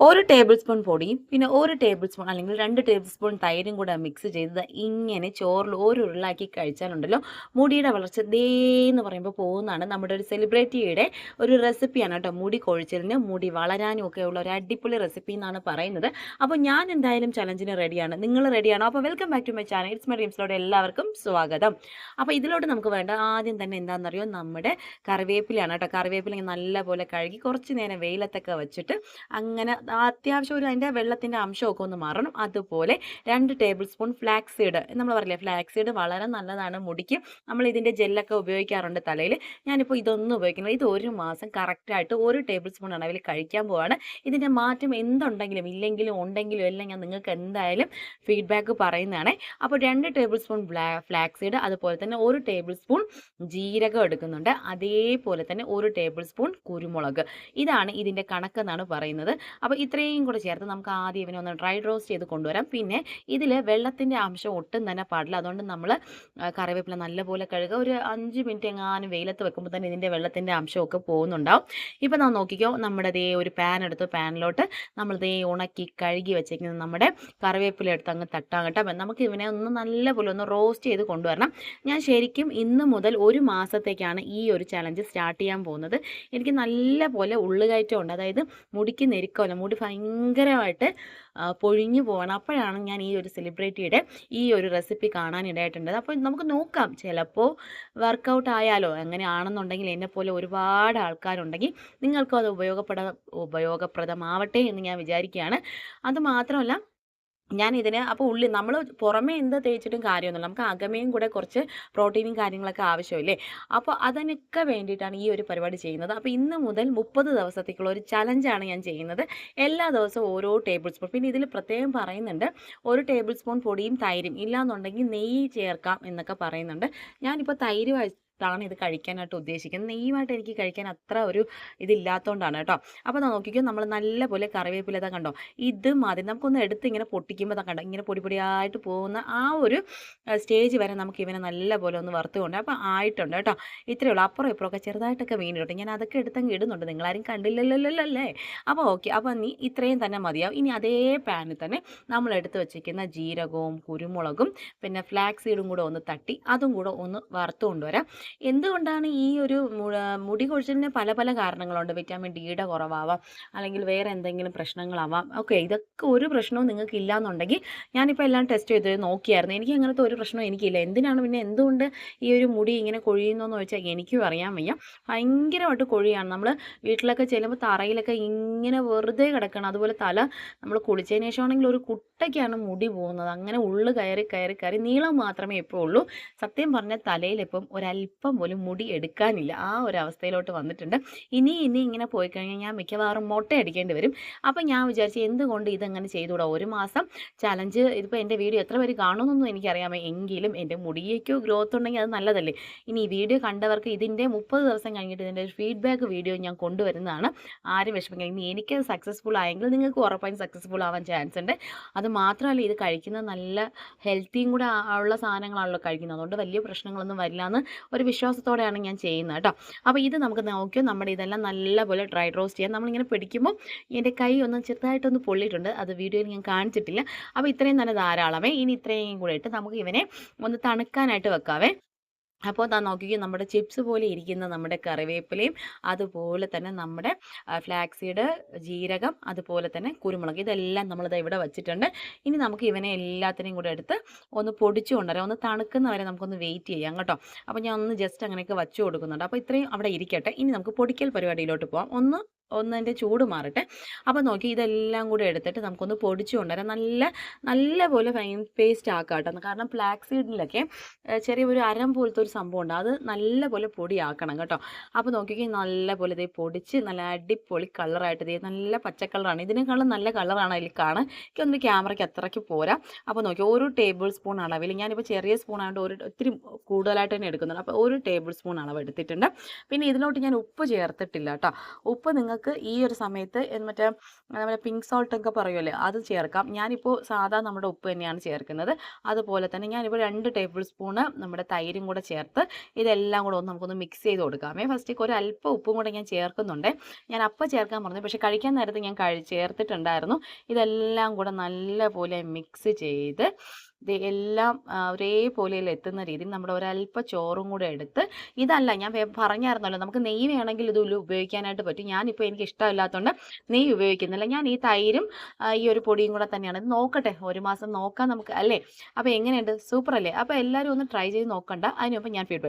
ഒരു table spoon പൊടിയും പിന്നെ ഒരു ടേബിൾ സ്പൂൺ അല്ലെങ്കിൽ രണ്ട് ടേബിൾ സ്പൂൺ തൈരും കൂടെ മിക്സ് ചെയ്തത് ഇങ്ങനെ ചോറിൽ ഒരു ഉരുളാക്കി കഴിച്ചാലുണ്ടല്ലോ മുടിയുടെ വളർച്ച ദേ എന്ന് പറയുമ്പോൾ പോകുന്നതാണ് നമ്മുടെ ഒരു സെലിബ്രിറ്റിയുടെ ഒരു റെസിപ്പിയാണ് കേട്ടോ. മുടി കൊഴിച്ചിലിന് മുടി വളരാനും ഒക്കെ ഉള്ള ഒരു അടിപൊളി റെസിപ്പി എന്നാണ് പറയുന്നത്. അപ്പോൾ ഞാൻ എന്തായാലും ചലഞ്ചിന് റെഡിയാണ് നിങ്ങൾ റെഡിയാണോ അപ്പോൾ welcome back to my channel it's my ഡ്രീംസിലോട്ട് എല്ലാവർക്കും സ്വാഗതം. അപ്പോൾ ഇതിലോട്ട് നമുക്ക് വേണ്ട ആദ്യം തന്നെ എന്താണെന്നറിയോ? നമ്മുടെ കറിവേപ്പിലയാണ് കേട്ടോ. കറിവേപ്പില നല്ലപോലെ കഴുകി കുറച്ച് നേരം വെയിലത്തൊക്കെ വെച്ചിട്ട് അങ്ങനെ അത്യാവശ്യം ഒരു അതിന്റെ വെള്ളത്തിന്റെ അംശമൊക്കെ ഒന്ന് മാറണം. അതുപോലെ രണ്ട് ടേബിൾ സ്പൂൺ ഫ്ലാക്സ് സീഡ് നമ്മൾ പറയില്ലേ ഫ്ലാക്സ് സീഡ് വളരെ നല്ലതാണ് മുടിക്ക്. നമ്മൾ ഇതിന്റെ ജെല്ലൊക്കെ ഉപയോഗിക്കാറുണ്ട് തലയിൽ. ഞാനിപ്പോൾ ഇതൊന്നും ഉപയോഗിക്കുന്നത് ഇത് ഒരു മാസം കറക്റ്റായിട്ട് ഒരു ടേബിൾ സ്പൂൺ അളവിൽ കഴിക്കാൻ പോവാണ്. ഇതിന്റെ മാറ്റം എന്തുണ്ടെങ്കിലും ഇല്ലെങ്കിലും ഉണ്ടെങ്കിലും എല്ലാം ഞാൻ നിങ്ങൾക്ക് എന്തായാലും ഫീഡ്ബാക്ക് പറയുന്നതാണ്. അപ്പോൾ രണ്ട് ടേബിൾ സ്പൂൺ ഫ്ലാക്സ് സീഡ് അതുപോലെ തന്നെ ഒരു ടേബിൾ സ്പൂൺ ജീരകം എടുക്കുന്നുണ്ട്. അതേപോലെ തന്നെ ഒരു ടേബിൾ സ്പൂൺ കുരുമുളക്. ഇതാണ് ഇതിന്റെ കണക്കെന്നാണ് പറയുന്നത്. അപ്പോൾ ഇത്രയും കൂടെ ചേർത്ത് നമുക്ക് ആദ്യം ഇവനെ ഒന്ന് ഡ്രൈ റോസ്റ്റ് ചെയ്ത് കൊണ്ടുവരാം. പിന്നെ ഇതിൽ വെള്ളത്തിന്റെ അംശം ഒട്ടും തന്നെ പാടില്ല. അതുകൊണ്ട് നമ്മൾ കറിവേപ്പില നല്ലപോലെ കഴുകുക. ഒരു അഞ്ച് മിനിറ്റ് എങ്ങാനും വെയിലത്ത് വെക്കുമ്പോൾ തന്നെ ഇതിന്റെ വെള്ളത്തിന്റെ അംശമൊക്കെ പോകുന്നുണ്ടാവും. ഇപ്പോൾ നാം നോക്കിക്കോ നമ്മുടെ ദേ ഒരു പാൻ എടുത്ത്. പാനിലോട്ട് നമ്മൾ ദേ ഉണക്കി കഴുകി വെച്ചേക്കുന്നത് നമ്മുടെ കറിവേപ്പില എടുത്ത് അങ്ങ് തട്ടാൻ കേട്ടോ. അപ്പം നമുക്ക് ഇവനെ ഒന്ന് നല്ലപോലെ ഒന്ന് റോസ്റ്റ് ചെയ്ത് കൊണ്ടുവരണം. ഞാൻ ശരിക്കും ഇന്ന് മുതൽ ഒരു മാസത്തേക്കാണ് ഈ ഒരു ചലഞ്ച് സ്റ്റാർട്ട് ചെയ്യാൻ പോകുന്നത്. എനിക്ക് നല്ലപോലെ ഉള്ളുകയറ്റമുണ്ട് അതായത് മുടിക്ക് നെരുക്കമല്ല മുടി ഭയങ്കരമായിട്ട് പൊഴിഞ്ഞു പോകണം അപ്പോഴാണ് ഞാൻ ഈ ഒരു സെലിബ്രിറ്റിയുടെ ഈ ഒരു റെസിപ്പി കാണാനിടയായിട്ടുണ്ടത് അപ്പോൾ നമുക്ക് നോക്കാം ചിലപ്പോൾ വർക്കൗട്ട് ആയാലോ അങ്ങനെയാണെന്നുണ്ടെങ്കിൽ എന്നെപ്പോലെ ഒരുപാട് ആൾക്കാരുണ്ടെങ്കിൽ നിങ്ങൾക്കും അത് ഉപയോഗപ്പെട ഉപയോഗപ്രദമാവട്ടെ എന്ന് ഞാൻ വിചാരിക്കുകയാണ്. അത് മാത്രമല്ല ഞാൻ ഇതിന് അപ്പോൾ ഉള്ളി നമ്മൾ പുറമേ എന്ത് തേച്ചിട്ടും കാര്യമൊന്നുമില്ല. നമുക്ക് അകമയും കൂടെ കുറച്ച് പ്രോട്ടീനും കാര്യങ്ങളൊക്കെ ആവശ്യമില്ലേ? അപ്പോൾ അതിനൊക്കെ വേണ്ടിയിട്ടാണ് ഈ ഒരു പരിപാടി ചെയ്യുന്നത്. അപ്പോൾ ഇന്ന് മുതൽ മുപ്പത് ദിവസത്തേക്കുള്ള ഒരു ചലഞ്ചാണ് ഞാൻ ചെയ്യുന്നത്. എല്ലാ ദിവസവും ഓരോ ടേബിൾ സ്പൂൺ പിന്നെ ഇതിൽ പ്രത്യേകം പറയുന്നുണ്ട് ഒരു ടേബിൾ സ്പൂൺ പൊടിയും തൈരും ഇല്ലാന്നുണ്ടെങ്കിൽ നെയ്യ് ചേർക്കാം എന്നൊക്കെ പറയുന്നുണ്ട്. ഞാനിപ്പോൾ തൈര് ാണ് ഇത് കഴിക്കാനായിട്ട് ഉദ്ദേശിക്കുന്നത്. നെയ്യുമായിട്ട് എനിക്ക് കഴിക്കാൻ അത്ര ഒരു ഇതില്ലാത്തതുകൊണ്ടാണ് കേട്ടോ. അപ്പോൾ നോക്കിക്കോ നമ്മൾ നല്ലപോലെ കറിവേപ്പില ഇതാ കണ്ടോ? ഇത് മതി. നമുക്കൊന്ന് എടുത്ത് ഇങ്ങനെ പൊട്ടിക്കുമ്പോൾ ഇതാ കണ്ടോ? ഇങ്ങനെ പൊടി പൊടിയായിട്ട് പോകുന്ന ആ ഒരു സ്റ്റേജ് വരെ നമുക്ക് ഇവനെ നല്ലപോലെ ഒന്ന് വറുത്ത് കൊണ്ട് അപ്പോൾ ആയിട്ടുണ്ട് കേട്ടോ. ഇത്രയേ ഉള്ളൂ. അപ്പുറം ഇപ്പുറമൊക്കെ ചെറുതായിട്ടൊക്കെ വീണ് കേട്ടോ ഞാൻ അതൊക്കെ എടുത്തങ്ങ് ഇടുന്നുണ്ട്. നിങ്ങളാരും കണ്ടില്ലല്ലോ അപ്പോൾ ഓക്കെ. അപ്പോൾ നീ ഇത്രയും തന്നെ മതിയാവും. ഇനി അതേ പാനിൽ തന്നെ നമ്മൾ എടുത്ത് വെച്ചിരിക്കുന്ന ജീരകവും കുരുമുളകും പിന്നെ ഫ്ലാക്സ് സീഡും കൂടെ ഒന്ന് തട്ടി അതും കൂടെ ഒന്ന് വറുത്ത് കൊണ്ടുവരാം എന്തുകൊണ്ടാണ് ഈ ഒരു മുടി കൊഴിച്ചിലിന് പല പല കാരണങ്ങളുണ്ട്. വിറ്റാമിൻ ഡിയുടെ കുറവാവാം അല്ലെങ്കിൽ വേറെ എന്തെങ്കിലും പ്രശ്നങ്ങളാവാം ഓക്കെ ഇതൊക്കെ ഒരു പ്രശ്നവും നിങ്ങൾക്ക് ഇല്ല എന്നുണ്ടെങ്കിൽ ഞാനിപ്പോൾ എല്ലാം ടെസ്റ്റ് ചെയ്ത് നോക്കിയായിരുന്നു. എനിക്ക് അങ്ങനത്തെ ഒരു പ്രശ്നവും എനിക്കില്ല. എന്തിനാണ് പിന്നെ എന്തുകൊണ്ട് ഈ ഒരു മുടി ഇങ്ങനെ കൊഴിയുന്നതെന്ന് ചോദിച്ചാൽ എനിക്കും അറിയാൻ വയ്യ. ഭയങ്കരമായിട്ട് കൊഴിയാണ്. നമ്മൾ വീട്ടിലൊക്കെ ചെല്ലുമ്പോൾ തറയിലൊക്കെ ഇങ്ങനെ വെറുതെ കിടക്കണം. അതുപോലെ തല നമ്മൾ കുളിച്ചതിന് ശേഷമാണെങ്കിൽ ഒരു കുട്ടയ്ക്കാണ് മുടി പോകുന്നത്. അങ്ങനെ ഉള്ളു കയറി കയറി കയറി നീളം മാത്രമേ ഇപ്പോൾ ഉള്ളൂ. സത്യം പറഞ്ഞാൽ തലയിൽ ഇപ്പം പോലും മുടി എടുക്കാനില്ല. ആ ഒരു അവസ്ഥയിലോട്ട് വന്നിട്ടുണ്ട്. ഇനി ഇനി ഇങ്ങനെ പോയി കഴിഞ്ഞാൽ ഞാൻ മിക്കവാറും മുട്ട അടിക്കേണ്ടി വരും. അപ്പം ഞാൻ വിചാരിച്ചു എന്തുകൊണ്ട് ഇതങ്ങനെ ചെയ്തുകൂടാ? ഒരു മാസം ചലഞ്ച് ഇതിപ്പോൾ എന്റെ വീഡിയോ എത്ര പേര് കാണുമെന്നൊന്നും എനിക്കറിയാമോ എങ്കിലും എന്റെ മുടിയേക്കോ ഗ്രോത്ത് ഉണ്ടെങ്കിൽ അത് നല്ലതല്ലേ? ഇനി ഈ വീഡിയോ കണ്ടവർക്ക് ഇതിന്റെ മുപ്പത് ദിവസം കഴിഞ്ഞിട്ട് ഇതിന്റെ ഫീഡ്ബാക്ക് വീഡിയോ ഞാൻ കൊണ്ടുവരുന്നതാണ്. ആരും വിഷമിക്കുക ഇനി എനിക്ക് സക്സസ്ഫുൾ ആയെങ്കിൽ നിങ്ങൾക്ക് ഉറപ്പായും സക്സസ്ഫുൾ ആവാൻ ചാൻസ് ഉണ്ട്. അത് മാത്രമല്ല ഇത് കഴിക്കുന്നത് നല്ല ഹെൽത്തിയും കൂടെ ഉള്ള സാധനങ്ങളാണല്ലോ കഴിക്കുന്നത്. അതുകൊണ്ട് വലിയ പ്രശ്നങ്ങളൊന്നും വരില്ല എന്ന് ഒരു വിശ്വാസത്തോടെയാണ് ഞാൻ ചെയ്യുന്നത് കേട്ടോ അപ്പോൾ ഇത് നമുക്ക് നോക്കിയോ നമ്മുടെ ഇതെല്ലാം നല്ലപോലെ ഡ്രൈ റോസ്റ്റ് ചെയ്യാം. നമ്മളിങ്ങനെ പിടിക്കുമ്പോൾ എന്റെ കൈ ഒന്ന് ചെറുതായിട്ടൊന്ന് പൊള്ളിയിട്ടുണ്ട്. അത് വീഡിയോയിൽ ഞാൻ കാണിച്ചിട്ടില്ല. അപ്പോൾ ഇത്രയും തന്നെ ധാരാളമേ. ഇനി ഇത്രയും കൂടെ ഇട്ട് നമുക്ക് ഇവനെ ഒന്ന് തണുക്കാനായിട്ട് വെക്കാവേ. അപ്പോൾ താ നോക്കിക്കോ നമ്മുടെ ചിപ്സ് പോലെ ഇരിക്കുന്ന നമ്മുടെ കറിവേപ്പിലയും അതുപോലെ തന്നെ നമ്മുടെ ഫ്ലാക്സീഡ് ജീരകം അതുപോലെ തന്നെ കുരുമുളക് ഇതെല്ലാം നമ്മളിത് ഇവിടെ വെച്ചിട്ടുണ്ട്. ഇനി നമുക്ക് ഇവനെ എല്ലാത്തിനെയും കൂടെ എടുത്ത് ഒന്ന് പൊടിച്ചു കൊണ്ടുവരാം. ഒന്ന് തണുക്കുന്ന വരെ നമുക്കൊന്ന് വെയിറ്റ് ചെയ്യാം കേട്ടോ. അപ്പോൾ ഞാൻ ഒന്ന് ജസ്റ്റ് അങ്ങനെയൊക്കെ വച്ചു കൊടുക്കുന്നുണ്ട്. അപ്പോൾ ഇത്രയും അവിടെ ഇരിക്കട്ടെ. ഇനി നമുക്ക് പൊടിക്കൽ പരിപാടിയിലോട്ട് പോവാം. ഒന്ന് ഒന്നതിന്റെ ചൂട് മാറട്ടെ. അപ്പോൾ നോക്കി ഇതെല്ലാം കൂടി എടുത്തിട്ട് നമുക്കൊന്ന് പൊടിച്ചു കൊണ്ടുവരാം. നല്ല നല്ല പോലെ ഫൈൻ പേസ്റ്റ് ആക്കാം കാരണം ഫ്ലാക്സ് സീഡിലൊക്കെ ചെറിയൊരു അരം പോലത്തെ ഒരു സംഭവം ഉണ്ട്. അത് നല്ല പോലെ പൊടിയാക്കണം കേട്ടോ. അപ്പോൾ നോക്കിക്കഴിഞ്ഞാൽ നല്ല പോലെ ഇതേ പൊടിച്ച് നല്ല അടിപൊളി കളറായിട്ട് ഇതേ നല്ല പച്ച കളറാണ് ഇതിനേക്കാളും നല്ല കളറാണ് അതിൽ കാണാൻ. എനിക്കൊന്ന് ക്യാമറയ്ക്ക് അത്രയ്ക്ക് പോരാ. അപ്പോൾ നോക്കി ഒരു ടേബിൾ സ്പൂൺ അളവിൽ ഞാനിപ്പോൾ ചെറിയ സ്പൂൺ ആയതുകൊണ്ട് ഒരു ഒത്തിരി കൂടുതലായിട്ട് തന്നെ എടുക്കുന്നുണ്ട്. അപ്പോൾ ഒരു ടേബിൾ സ്പൂൺ അളവ് എടുത്തിട്ടുണ്ട് പിന്നെ ഇതിലോട്ട് ഞാൻ ഉപ്പ് ചേർത്തിട്ടില്ല കേട്ടോ. ഉപ്പ് നിങ്ങൾക്ക് നിങ്ങൾക്ക് ഈ ഒരു സമയത്ത് മറ്റേ നമ്മുടെ പിങ്ക് സോൾട്ട് ഒക്കെ പറയുമല്ലേ അത് ചേർക്കാം. ഞാനിപ്പോൾ സാധാ നമ്മുടെ ഉപ്പ് തന്നെയാണ് ചേർക്കുന്നത്. അതുപോലെ തന്നെ ഞാനിപ്പോൾ രണ്ട് ടേബിൾ സ്പൂണ് നമ്മുടെ തൈരും കൂടെ ചേർത്ത് ഇതെല്ലാം കൂടെ ഒന്ന് നമുക്കൊന്ന് മിക്സ് ചെയ്ത് കൊടുക്കാമേ ഫസ്റ്റ് ഒരു അല്പം ഉപ്പും കൂടെ ഞാൻ ചേർക്കുന്നുണ്ട്. ഞാൻ അപ്പം ചേർക്കാൻ പറഞ്ഞു പക്ഷേ കഴിക്കാൻ നേരത്ത് ഞാൻ കഴി ചേർത്തിട്ടുണ്ടായിരുന്നു. ഇതെല്ലാം കൂടെ നല്ലപോലെ മിക്സ് ചെയ്ത് ഇത് എല്ലാം ഒരേപോലെ എത്തുന്ന രീതിയിൽ നമ്മുടെ ഒരല്പ ചോറും കൂടെ എടുത്ത് ഇതല്ല ഞാൻ പറഞ്ഞായിരുന്നല്ലോ നമുക്ക് നെയ്യ് വേണമെങ്കിൽ ഇത് ഉപയോഗിക്കാനായിട്ട് പറ്റും. ഞാനിപ്പോൾ എനിക്ക് ഇഷ്ടമില്ലാത്തതുകൊണ്ട് നെയ്യ് ഉപയോഗിക്കുന്നില്ല. ഞാൻ ഈ തൈരും ഈ ഒരു പൊടിയും കൂടെ തന്നെയാണ്. നോക്കട്ടെ ഒരു മാസം നോക്കാം നമുക്ക് അല്ലേ? അപ്പോൾ എങ്ങനെയുണ്ട്? സൂപ്പർ അല്ലേ അപ്പോൾ എല്ലാവരും ഒന്ന് ട്രൈ ചെയ്ത് നോക്കണ്ട. അതിനുമ്പോൾ ഞാൻ ഫീഡ്ബാക്ക്